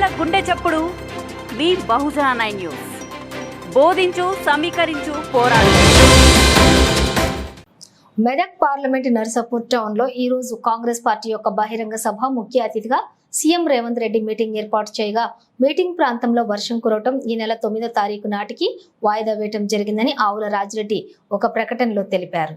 చప్పుడు. మీ Bahujana nine news. బోధించు సమీకరించు పోరాడు. మెదక్ పార్లమెంట్ నర్సాపూర్ టౌన్లో ఈ రోజు కాంగ్రెస్ పార్టీ యొక్క బహిరంగ సభ ముఖ్య అతిథిగా సీఎం రేవంత్ రెడ్డి మీటింగ్ ఏర్పాటు చేయగా మీటింగ్ ప్రాంతంలో వర్షం కురవటం ఈ నెల తొమ్మిదో తారీఖు నాటికి వాయిదా వేయటం జరిగిందని ఆవుల రాజిరెడ్డి ఒక ప్రకటనలో తెలిపారు.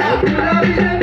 la vida